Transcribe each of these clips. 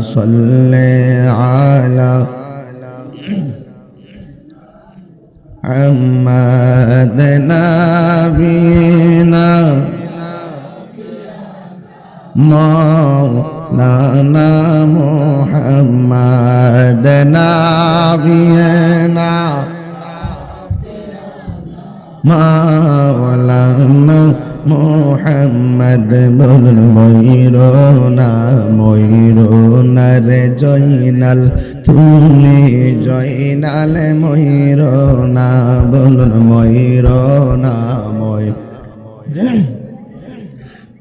صل على محمد نبينا مولانا محمد نبينا مولانا মোহাম্মদ বলুন, ময়ূরনা ময়ূরনা রে জয়নাল, তুমি জয়নাল, ময়ূরনা, বলুন, ময়ূরনা, ময়,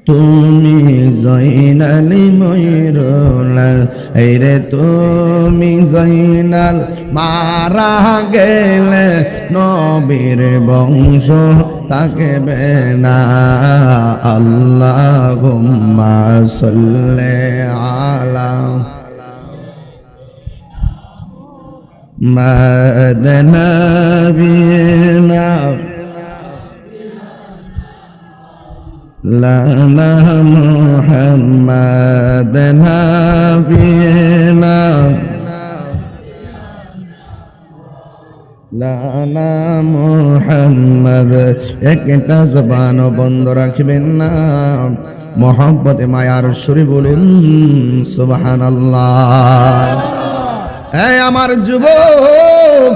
তুমি জয়নাল ময়ূরলাল এই রে তুমি জয়নাল, মারা গেলে নবীর বংশ مرتكب اللهم صل على مدنا بينا لنا محمد نبينا লানা মোহাম্মদ, একটা জবান বন্ধ রাখবেন না। মোহাম্মতে মায়ার সুরে বলুন সুবাহান এই আমার যুবক,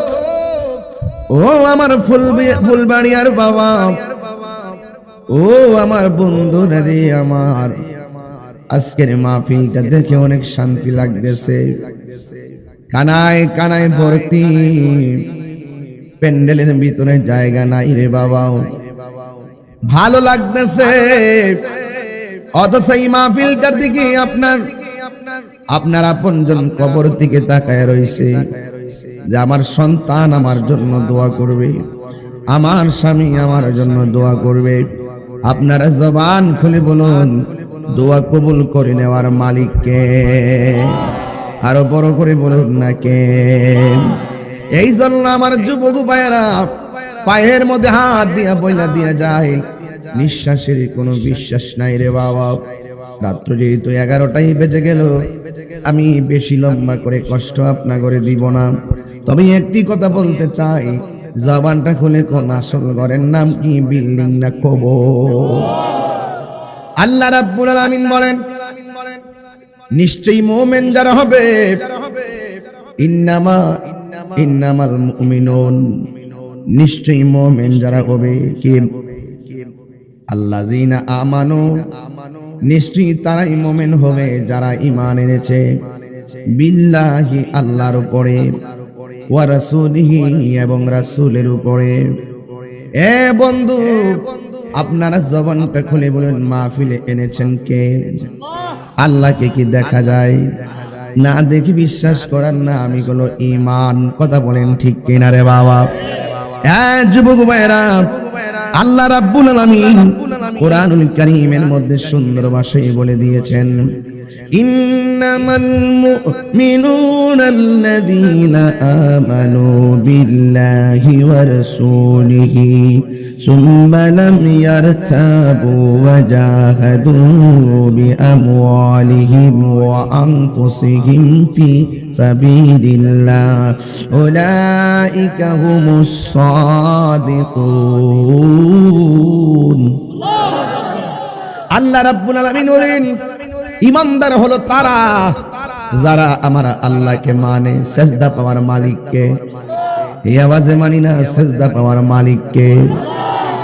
ও আমার ফুল ফুলবাড়িয়ার বাবা, ও আমার বন্ধু রে আমার। আজকের মাহফিলটা দেখে অনেক শান্তি লাগতেছে। কানায় কানায় ভর্তি। প্যান্ডেলের ভিতরে জায়গা নাই রে বাবা। ভালো লাগতেছে। অথচ এই মাহফিলটার দিকে আপনার আপনার আপনজন কবর দিকে তাকায় রয়েছে যে আমার সন্তান আমার জন্য দোয়া করবে, আমার স্বামী আমার জন্য দোয়া করবে। আপনারা জবান খুলে বলুন, দোয়া কবুল করে নেওয়ার মালিককে। আরও বড় করে বলুন না কে? এই জন্য আমার যুবক ভাইয়েরা, পায়ের মধ্যে হাত দিয়া বইলা দিয়া যায়। নিঃশ্বাসের কোনো বিশ্বাস নাই রে বাবা। রাত্র যেহেতু এগারোটাই বেঁচে গেল, আমি বেশি লম্বা করে কষ্ট আপনা করে দিব না। তবে একটি কথা বলতে চাই, জাবানটা খুলে কোন আসল ঘরের নাম কি, বিল্ডিং না কব আল্লাহ রাব্বুল আলামিন বলেন, নিশ্চয়ই মুমিন যারা হবে, ইন্নামা ইন্নামাল মুমিনুন। নিশ্চয়ই মুমিন যারা হবে, কি? আল্লাযিনা আমানু। নিশ্চয়ই তারাই মুমিন হবে যারা ঈমান এনেছে। বিল্লাহি, আল্লাহর উপরে, ওয়া রাসূলিহি এবং রাসূলের উপরে। এ বন্ধু, আপনারা জবানটা খুলে বলেন, মাহফিলে এনেছেন কে? আল্লাহকে কি দেখা যায়? না দেখি বিশ্বাস করার না আমি কোনো ইমান কথা বলেন ঠিক কিনা রে বাবা? যুবক ভাইরা আল্লাহ রাব্বুল আলামিন কোরআনুল কারীমের মধ্যে সুন্দর ভাষায় বলে দিয়েছেন, ইন্নামাল মুমিনুনা আল্লাযীনা আমানু বিল্লাহি ওয়া রাসূলিহি। লাম ইয়ারতাবু ওয়া জাহাদু বিআমওয়ালিহিম ওয়া আনফুসিহিম ফি সাবিলিল্লাহ উলাইকা হুমুস সাদিকুন আল্লাহ রাব্বুল আলামিন বলেন, ইমানদার হলো তারা যারা আমার আল্লাহকে মানে সেজদা পাওয়ার মালিককে। এই আওয়াজে মানি না, সেজদা পাওয়ার মালিককে।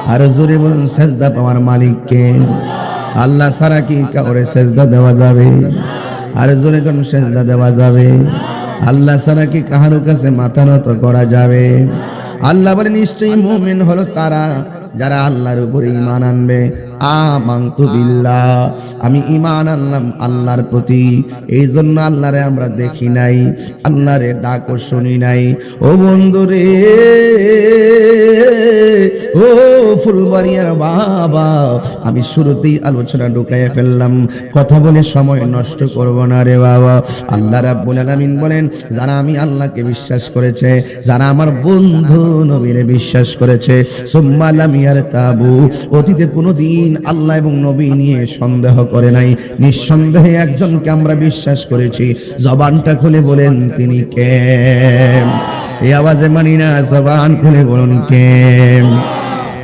আর জোরে বলুন, সেজদা পাওয়ার মালিককে। আল্লাহ সারা কি কাউরে সেজদা দেওয়া যাবে? আর জোরে কোন সেজদা দেওয়া যাবে। আল্লাহ সারা কি কাহারও কাছে মাথা নত করা যাবে? আল্লাহ বলে, নিশ্চয়ই মুমিন হলো তারা যারা আল্লাহর উপরে ইমান আনবে। আমি ইমান আনলাম আল্লাহর প্রতি। এই জন্য আল্লাহরে আমরা দেখি নাই, আল্লাহরে ডাকও শুনি নাই। ও বন্ধু রে ও ফুলবাড়িয়ার বাবা, আমি শুরুতেই আলোচনা ঢুকাইয়া ফেললাম। কথা বলে সময় নষ্ট করব না রে বাবা। আল্লাহ রাব্বুল আলামিন বলেন, যারা আমি আল্লাহকে বিশ্বাস করেছে, যারা আমার বন্ধু নবীরে বিশ্বাস করেছে সুম্মালাম ইয়ার তাবু অতীতে কোনোদিন আল্লাহ এবং নবী নিয়ে সন্দেহ করে নাই। নিঃসন্দেহে একজনকে আমরা বিশ্বাস করেছি। জবানটা খুলে বলেন, তিনি কে? এই আওয়াজে মানি না, জবান খুলে বলুন কে?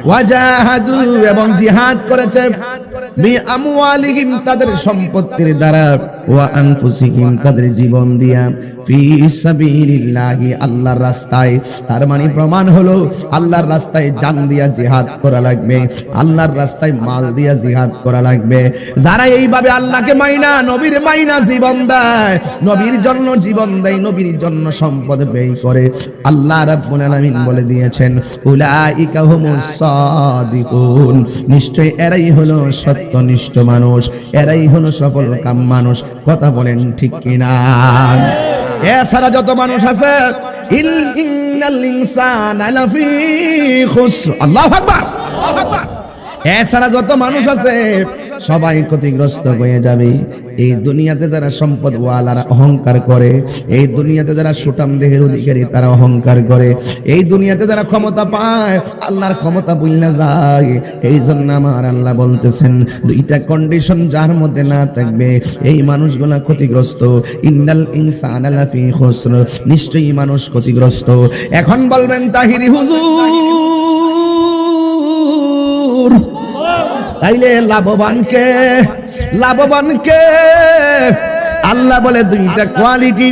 ওয়াজাহাদু এবং জিহাদ করেছে বি আমওয়ালিহিম তাদের সম্পত্তির দ্বারা ওয়া আনফুসিহিম তাদের জীবন দিয়া। ফি সাবিলিল্লাহি আল্লাহর রাস্তায়। তার মানে প্রমাণ হলো আল্লাহর রাস্তায় জান দিয়া জিহাদ করা লাগবে। আল্লাহর রাস্তায় মাল দিয়া জিহাদ করা লাগবে। যারা এইভাবে আল্লাহকে মাইনা নবীর মাইনা জীবন দেয় নবীর জন্য জীবন দেয় নবীর জন্য সম্পদ ব্যয় করে। আল্লাহ রাব্বুল আলামিন বলে দিয়েছেন উলাইকা হুমুস সাদিকুন। নিশ্চয় এরাই হলো সত্যনিষ্ঠ মানুষ, এরাই হলো সফল কাম মানুষ। কথা বলেন ঠিক কিনা? এছাড়া যত মানুষ আছে আল্লাহু আকবার। এছাড়া যত মানুষ আছে সবাই ক্ষতিগ্রস্ত হয়ে যাবে। এই দুনিয়াতে যারা সম্পদ ওয়ালারা অহংকার করে, এই দুনিয়াতে যারা সুটাম দেহের অধিকারী তারা অহংকার করে, এই দুনিয়াতে যারা ক্ষমতা পায়, আল্লাহর ক্ষমতা বুঝলে যায়। এই জন্য আমার আল্লাহ বলতেছেন, দুইটা কন্ডিশন যার মধ্যে না থাকবে, এই মানুষগুলা ক্ষতিগ্রস্ত। ইন্নাল ইনসান নিশ্চয়ই মানুষ ক্ষতিগ্রস্ত। এখন বলবেন তাহিরি হুজুর তাইলে লাভবানকে লাভবানকে। আল্লাহ বলে দুইটা কোয়ালিটি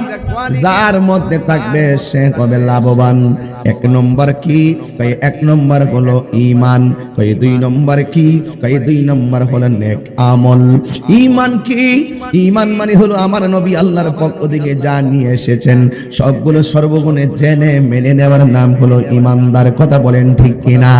যার মধ্যে থাকবে সে হবে লাভবান। এক নম্বর কি? কই এক নম্বর হলো ইমান কই দুই নম্বর কি? কই দুই নম্বর হলো নেক আমল। ইমান কি? ইমান মানে হলো আমার নবী আল্লাহর পক্ষ থেকে যা নিয়ে এসেছেন। সবগুলো সর্বগুণে জেনে মেনে নেওয়ার নাম হলো ইমানদার কথা বলেন ঠিক কিনা?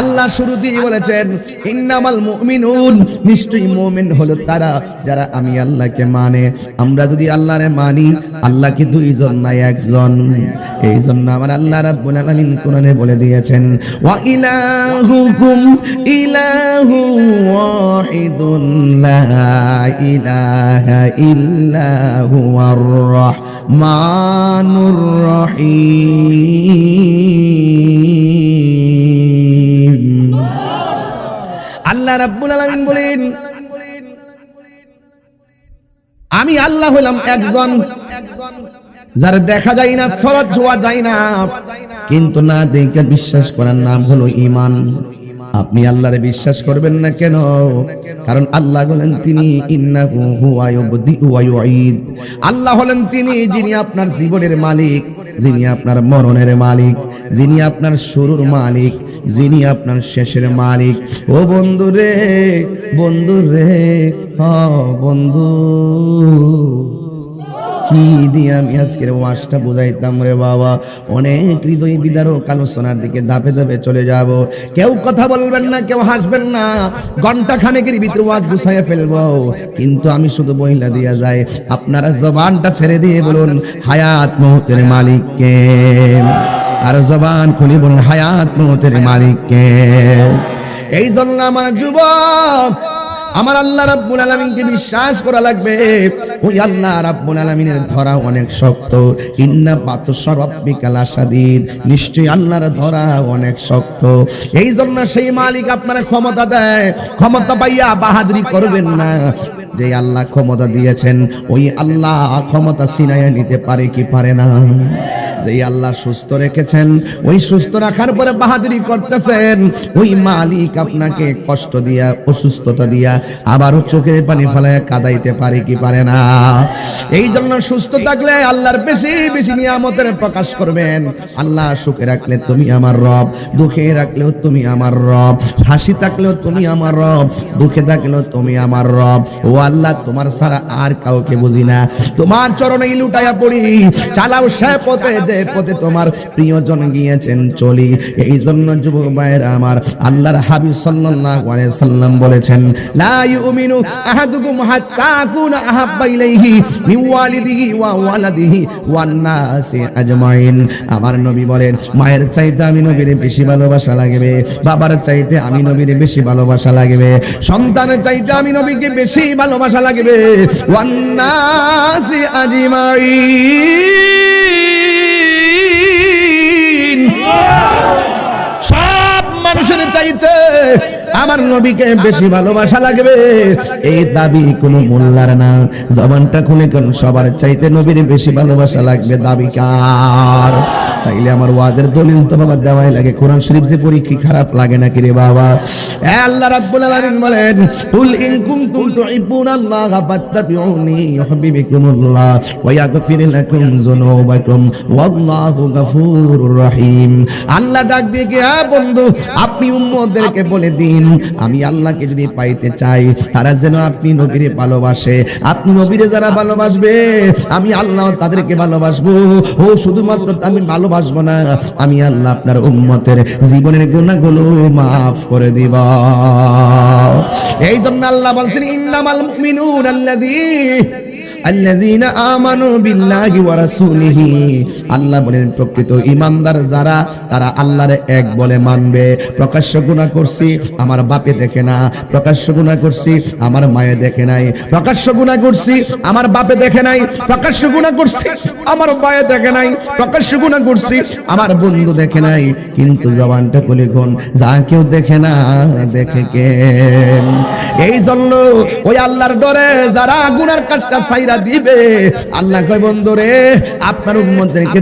আল্লাহ শুরুতেই বলেছেন, ইন্নামাল মুমিনুন। নিশ্চয়ই মুমিন হলো তারা যারা আমি আল্লাহকে মানে। আমরা যদি আল্লাহরে মানি আল্লাহ কি দুইজন না একজন। এই জন্য আমার আল্লাহ রাব্বুল আলামিন কোরআনে বলে দিয়েছেন, ওয়া ইলাহুকুম ইলাহু ওয়াহিদুন লা ইলাহা ইল্লা হুয়ার রাহমানুর রহিম। আল্লাহ রাব্বুল আলামিন বলেন আমি আল্লাহ হলাম একজন যার দেখা যায় না ছড়া ছোঁয়া যায় না। কিন্তু না দেখে বিশ্বাস করার নাম হলো ইমান আপনি আল্লাহরে বিশ্বাস করবেন না কেন? কারণ আল্লাহ বলেন তিনি আল্লাহ হলেন তিনি, যিনি আপনার জীবনের মালিক, যিনি আপনার মরণের মালিক। যিনি আপনার শুরুর মালিক, যিনি আপনার শেষের মালিক। ও বন্ধু রে বন্ধু রে, হ বন্ধু। কি দিয়ে আমি আজকের ওয়াজটা বুঝাইতাম রে বাবা? অনেক হৃদয় বিদারক আলোচনার দিকে দাপে দাপে চলে যাব। কেউ কথা বলবেন না, কেউ হাসবেন না। ঘণ্টা খানেকের ভিতরে ওয়াজ গুছাইয়া ফেলব। কিন্তু আমি শুধু বইলা দিয়া যায় আপনারা জবানটা ছেড়ে দিয়ে বলুন, হায়াত মুহূর্তের মালিককে। আর জবান খুলে বলুন, হায়াত মুহূর্তের মালিককে। এই জন্য আমার যুবক, আমার আল্লাহ রাব্বুল আলামিনকে বিশ্বাস করা লাগবে। ওই আল্লাহ রাব্বুল আলামিনের ধরা অনেক শক্ত। ইন্না বাতসা রাব্বিকা লাশাদীদ নিশ্চয়ই আল্লাহর ধরা অনেক শক্ত। এই জন্য সেই মালিক আপনারা ক্ষমতা দেয়। ক্ষমতা পাইয়া বাহাদুরি করবেন না। যে আল্লাহ ক্ষমতা দিয়েছেন, ওই আল্লাহ ক্ষমতা ছিনাইয়া নিতে পারে কি পারে না? যেই আল্লাহ সুস্থ রেখেছেন, ওই সুস্থ রাখার পরে বাহাদুরি করতেছেন, ওই মালিক আপনাকে কষ্ট দিয়া, অসুস্থতা দিয়া আবারও চোখের পানি ফেলায় কাদাইতে পারে কি পারে না? এই জন্য সুস্থ থাকলে আল্লাহর বেশি বেশি নিয়ামতের প্রকাশ করবেন। আল্লাহ সুখে রাখলে তুমি আমার রব, দুঃখে রাখলেও তুমি আমার রব, হাসি থাকলেও তুমি আমার রব, দুঃখে থাকলেও তুমি আমার রব। ও আল্লাহ, তোমার সারা আর কাউকে বুঝি না। তোমার চরণে লুটাইয়া পড়ি। চালাও সে পথে, যে পথে তোমার প্রিয়জন গিয়েছেন, চলি। এই জন্য যুবক ভাইয়েরা আমার আল্লাহর হাবিব সাল্লাল্লাহু আলাইহি সাল্লাম বলেছেন, লা ইউমিনু আহাদুকুম হাত্তা আহাব্বা ইলাইহি মিন ওয়ালিদিহি ওয়া ওয়ালাদিহি ওয়ান নাসি আজমাইন। আমার নবী বলেন, মায়ের চাইতে আমি নবীর বেশি ভালোবাসা লাগবে, বাবার চাইতে আমি নবীর বেশি ভালোবাসা লাগবে, সন্তানের চাইতে আমি নবীকে বেশি ভালোবাসা লাগবে। সব মানুষের চাইতে আমার নবীকে বেশি ভালোবাসা লাগবে। এই দাবি কোনো মোল্লার না। জবানটা খুলে কোন? সবার চাইতে নবীর বেশি ভালোবাসা লাগবে দাবি কার? তাইলে আমার ওয়াজের দলিল তো বাবা দেওয়াই লাগে। কোরআন শরীফ যে পড়ি কি খারাপ লাগে নাকি রে বাবা? এ আল্লাহ রাব্বুল আলামিন বলেন, কুল ইন কুনতুম তুহিব্বুনাল্লাহ ফাত্তাবিউনি ইউহিব্বুকুমুল্লাহ ওয়া ইয়াগফির লাকুম যুনুবাকুম ওয়াল্লাহু গফুরুর রহিম। আল্লাহ ডাক দিয়ে কি হ্যাঁ বন্ধু, আপনি উম্মতদেরকে বলে দিন আমি আল্লাহকে যদি পাইতে চাই, তারা যেন আপনি নবীরে ভালোবাসে। আপনি নবীরে যারা ভালোবাসবে, আমি আল্লাহ তাদেরকে ভালোবাসবো। ও, শুধুমাত্র আমি ভালোবাসবো না, আমি আল্লাহ আপনার উম্মতের জীবনের গুণাগুলো মাফ করে দিব। এই জন্য আল্লাহ বলছেন, ইন্নামাল মুমিনুন আল্লাযী আমার মায়ে দেখে নাই। করছি, আমার বন্ধু দেখে নাই। কিন্তু জবানটা খুলে কোন? যা কেউ দেখে না, দেখে কে এই জন্য ওই আল্লাহর ডরে যারা গুনার কাজটা সাইরা দিবে। আল্লাহ কয় বন্ধু রে আপনার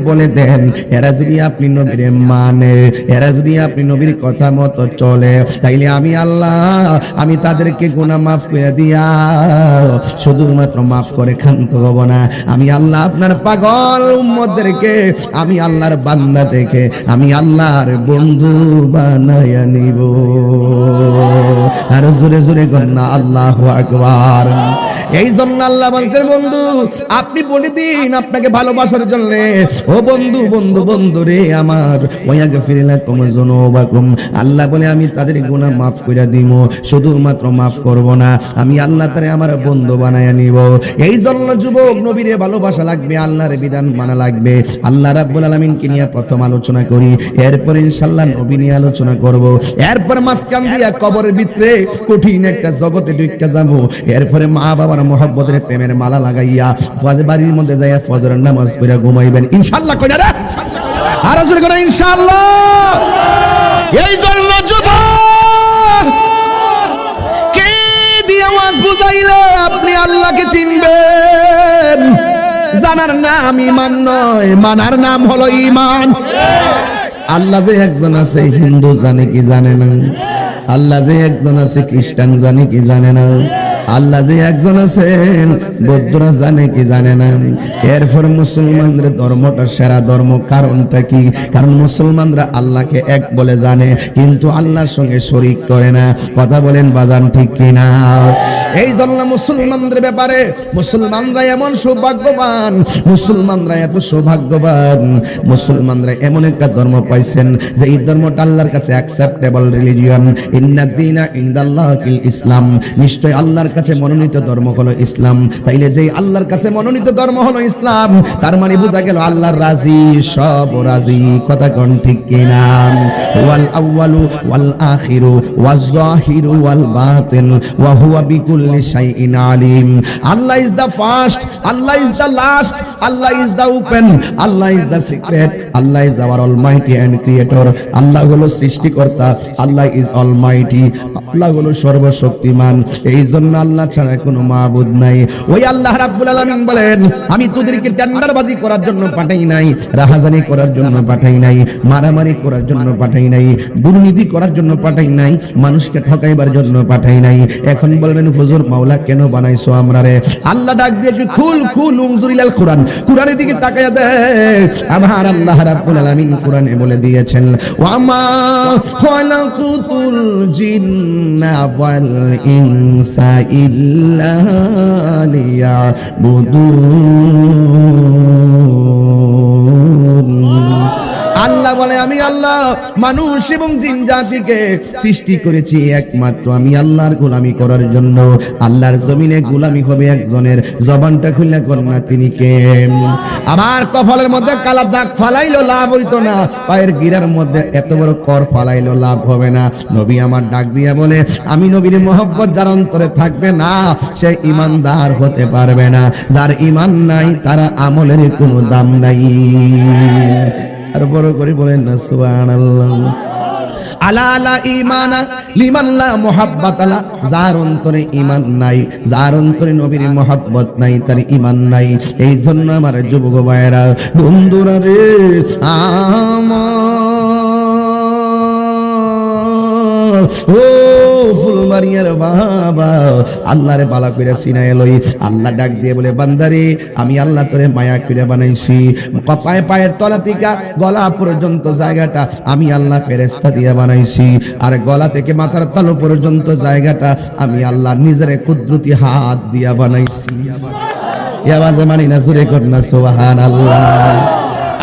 বলে দেন, এরা যদি আপনি মানে এরা যদি আপনি নবীর কথা মতো চলে, তাইলে আমি আল্লাহ, আমি তাদেরকে গুনাহ মাফ করে দিয়া, শুধুমাত্র মাফ করে ক্ষান্ত হব না। আমি আল্লাহ আপনার পাগল উম্মতদেরকে, আমি আল্লাহর বান্দা দেখে, আমি আল্লাহর বন্ধু বানায়া নিব। আর জোরে জোরে গন্না আল্লাহ আকবার। এই জন্য আল্লাহ বলছেন, বন্ধু, আপনি বলে দিন আপনাকে ভালোবাসার জন্য, ও বন্ধু বন্ধু বন্ধু রে আমার ওয়াকে ফিরিলা কম জনবাকুম আল্লাহ বলে, আমি তাদের গুনাহ মাফ করে দিব শুধুমাত্র মাফ করব না, আমি আল্লাহ তারে আমার বন্ধু বানায়া নিব। এই জন্য যুবক, নবীরে ভালোবাসা লাগবে, আল্লাহর বিধান মানা লাগবে। আল্লাহ রাব্বুল আলামিনকে নিয়ে প্রথম আলোচনা করি, এরপর ইনশাআল্লাহ নবী নিয়ে আলোচনা করব। এরপর মাসকান দিয়া কবরের ভিতরে কঠিন একটা জগতে ঢুকে যাব, এরপরে মা বাবার মহব্বতের প্রেমের মালা লাগাইয়া বাড়ির মধ্যে যাইয়া ফজরের নামাজ পড়ে ঘুমাইবেন। ইনশাআল্লাহ কইনা রে। আর করে ইনশাআল্লাহ এই জন্য কে দিয়ে আওয়াজ বুঝাইলে আপনি আল্লাহকে চিনবেন? জানার নাম ইমান নয়, মানার নাম হলো ইমান আল্লাহ যে একজন আছে, হিন্দু জানে কি জানে না? আল্লাহ যে একজন আছে, খ্রিস্টান জানে কি জানে না? আল্লাহ যে একজন আছেন, বৌদ্ধরা জানে কি জানে না। এরপর মুসলমানদের ধর্মটা সেরা ধর্ম কারণটা কি? কারণ মুসলমানরা আল্লাহকে এক বলে জানে, কিন্তু আল্লাহর সঙ্গে শরিক করে না। কথা বলেন বাজান ঠিক কিনা? এই জন্য মুসলমানদের ব্যাপারে মুসলমানরা এমন সৌভাগ্যবান, মুসলমানরা এত সৌভাগ্যবান, মুসলমানরা এমন একটা ধর্ম পাইছেন যে এই ধর্মটা আল্লাহর কাছে অ্যাকসেপ্টেবল রিলিজিয়ন ইন্নাদ্দিনা ইনদাল্লাহিল ইসলাম। নিশ্চয় আল্লাহর কাছে মনোনীত ধর্ম হলো ইসলাম। তাইলে যে আল্লাহর কাছে মনোনীত ধর্ম হলো ইসলাম, তার মানে বোঝা গেল আল্লাহর রাজি, সব রাজি। কথা কোন ঠিক কিনা? ওয়াল আউয়ালু ওয়াল আখিরু ওয়াজ জাহিরু ওয়াল বাতিন ওয়া হুয়া বিকুল্লি শাইইন আলিম। Allah is the first, Allah is the last, Allah is the open, Allah is the secret, Allah is our almighty and creator. Allah হলো সৃষ্টিকর্তা, আল্লাহ ইজ অলমাইটি, আল্লাহ হলো সর্বশক্তিমান। এই জন্য আল্লাহ ছাড়া কোনো মাবুদ নাই। ওই আল্লাহ রাব্বুল আলামিন বলেন, আমি তোদেরকে টেন্ডারবাজি করার জন্য পাঠাই নাই, রাহাজানি করার জন্য পাঠাই নাই, মারামারি করার জন্য পাঠাই নাই, দুর্নীতি করার জন্য পাঠাই নাই, মানুষকে ঠকাইবার জন্য পাঠাই নাই। এখন বলবেন, হুজুর, মাওলা কেন বানাইছো আমরা রে? আল্লাহ ডাক দিয়ে কি, খুল খুল উনজুরিলাল কোরআন। কোরআনের দিকে তাকায়া দে আমার আল্লাহ রাব্বুল আলামিন কোরআনে বলে দিয়েছেন ওয়ামা খালাকুতুল জিন্না ওয়াল ইনসা ইল্লা লিয়াবুদুন আল্লাহ বলে, আমি আল্লাহ, মানুষ এবং জিন জাতিকে সৃষ্টি করেছি একমাত্র। আমি আল্লাহর গোলামি করার জন্য। আল্লাহর জমিনে গোলামি হবে একজনের। জবানটা খুললে কন্যা তিনি কে? আমার কপালের মধ্যে কালা দাগ ফালাইলো লাভ হইতো না। পায়ের গিরার মধ্যে এত বড় কর ফালাইলো লাভ হবে না। নবী আমার ডাক দিয়া বলে, আমি নবীর মোহব্বত যার অন্তরে থাকবে না, সে ইমানদার হতে পারবে না। যার ইমান নাই, তারা আমলের কোনো দাম নাই। আর বড় করে বলেন না, সুবহানাল্লাহ। আলা আলা ইমানা লিমান লা আলা। যার অন্তরে ঈমান নাই, যার অন্তরে নবীর মহব্বত নাই, তার ঈমান নাই। এই জন্য আমার যুবক ভাইয়েরা, বন্ধুরা রে, আমার ও ফুলবাড়িয়ার বাবা। আল্লাহরে বালা কইরা সিনায় লই। আল্লাহ ডাক দিয়ে বলে, বান্দারে, আমি আল্লাহ তোরে মায়া কইরা বানাইছি। পায়ে পায়ের তলা থেকে গলা পর্যন্ত জায়গাটা আমি আল্লাহ ফেরেস্তা দিয়ে বানাইছি। আর গলা থেকে মাথার তালু পর্যন্ত জায়গাটা আমি আল্লাহ নিজের কুদরতি হাত দিয়া বানাইছি। এ আওয়াজে মানি না, জোরে কর না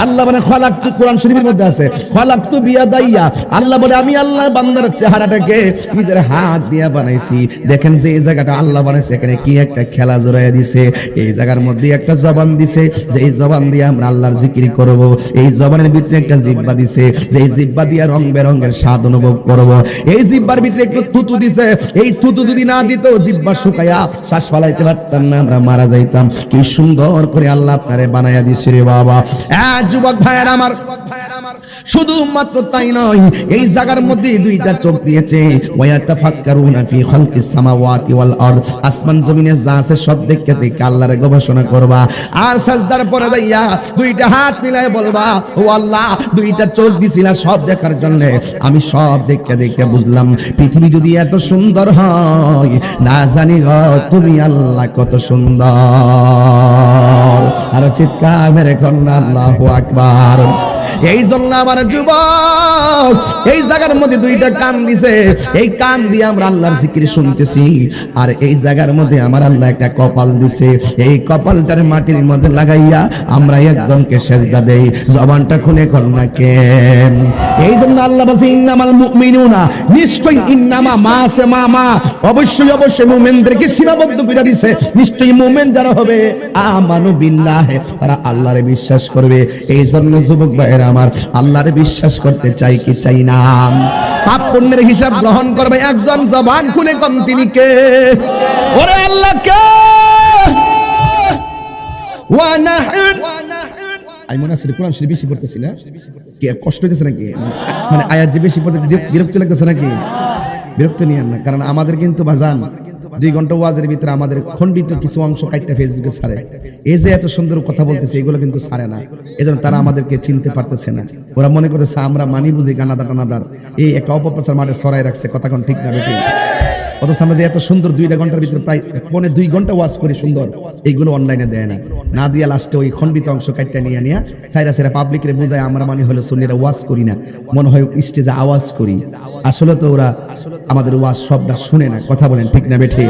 আল্লাহ মানে খলাক্তু কোরআন শরীফের মধ্যে আছে খলাক্তু বিয়াদাইয়া। আল্লাহ বলে, আমি আল্লাহ বান্দার চেহারাটাকে নিজের হাত দিয়া বানাইছি। দেখেন যে এই জায়গাটা আল্লাহ বানাইছে, এখানে কি একটা খেলা জড়াইয়া দিছে, এই জায়গার মধ্যে একটা জবান দিছে, যে এই জবান দিয়ে আমরা আল্লাহর জিকির করব, এই জবানের ভিতরে একটা জিব্বা দিছে, যে এই জিব্বা দিয়ে রং বেরঙের স্বাদ অনুভব করব, এই জিব্বার ভিতরে একটু থুতু দিছে, এই থুতু যদি না দিত জিব্বা শুকায়া শ্বাস ফালাইতে পারতাম না, আমরা মারা যাইতাম। কি সুন্দর করে আল্লাহ আপনারে বানাইয়া দিছে রে বাবা। যুবক ভাইয়ের আমার শুধুমাত্র তাই নয়, এই জায়গার মধ্যে দুইটা চোখ দিয়েছে। ওয়ায়াতাফাক্কারুনা ফি খালকিস সামাওয়াতি ওয়াল আরদ। আসমান জমিনে যা আছে সব দেখতে দেখে আল্লাহর গবেষণা করবা। আর সাজদার পরে যাইয়া দুইটা হাত মিলায় বলবা, ও আল্লাহ, দুইটা চোখ দিছিলা সব দেখার জন্য। আমি সব দেখতে দেখতে বুঝলাম, পৃথিবী যদি এত সুন্দর হয়, না জানি গো, তুমি আল্লাহ কত সুন্দর। আর চিৎকার মেরে কন্যা আল্লাহু আকবার। এই জন্য আমার যুবক, এই জায়গার মধ্যে দুইটা কান দিছে। এই কান দিয়ে আমরা আল্লাহর জিকির শুনতেছি। আর এই জায়গার মধ্যে আমার আল্লাহ একটা কপাল দিছে। এই কপালটার মাটির মধ্যে লাগাইয়া আমরা একজনকে সেজদা দেই। জবানটা খুলে কর না কেন এই জন্য আল্লাহ বলছে, ইন্নামাল মুমিনুনা। নিশ্চয়ই ইন্নামা মা সে মা মা। অবশ্যই অবশ্যই মুমিনদেরকে সীমাবদ্ধ করে দিছে। নিশ্চয়ই মুমিন যারা হবে, আমানু বিল্লাহ, তারা আল্লাহরে বিশ্বাস করবে। এই জন্য যুবক ভাইয়েরা আমার আল্লাহরে বিশ্বাস করতে চাই কি চাই না? পাপ পুণ্যের হিসাব গ্রহণ করবে একজন জবান খুলে কম তিনি কে? ওরে আল্লাহ কে? আমি মনে আছে কোরআন শরীফ বেশি পড়তেছি না? কষ্ট হইতেছে নাকি? মানে আয়াত যে বেশি পড়তে বিরক্ত লাগতেছে নাকি? বিরক্ত নিয়েন না, কারণ আমাদের কিন্তু বাজান দুই ঘণ্টা ওয়াজের ভিতরে আমাদের খণ্ডিত কিছু অংশ কাটটা ফেসবুকে ছাড়ে। এই যে এত সুন্দর কথা বলতেছে, এগুলো কিন্তু ছাড়ে না। এজন্য তারা আমাদেরকে চিনতে পারতেছে না। ওরা মনে করতেছে, আমরা মানি বুঝি গানাদার টানাদার। এই একটা অপপ্রচার মাঠে সরাই রাখছে, কথা কোন ঠিক না বেটি অথচ আমরা যে এত সুন্দর দুইটা ঘণ্টার ভিতরে প্রায় পৌনে দুই ঘণ্টা ওয়াজ করি সুন্দর, এইগুলো অনলাইনে দেয় না। না দিয়া লাস্টে ওই খণ্ডিত অংশ কাটটা নিয়ে নিয়ে সাইরা সাইরা পাবলিকের বোঝায়, আমরা মানে হলো সুন্নিরা ওয়াজ করি না। মনে হয় স্টেজে আওয়াজ করি। আসলে তো ওরা আমাদের ওয়াজ সবটা শুনে না। কথা বলেন ঠিক না বেঠে?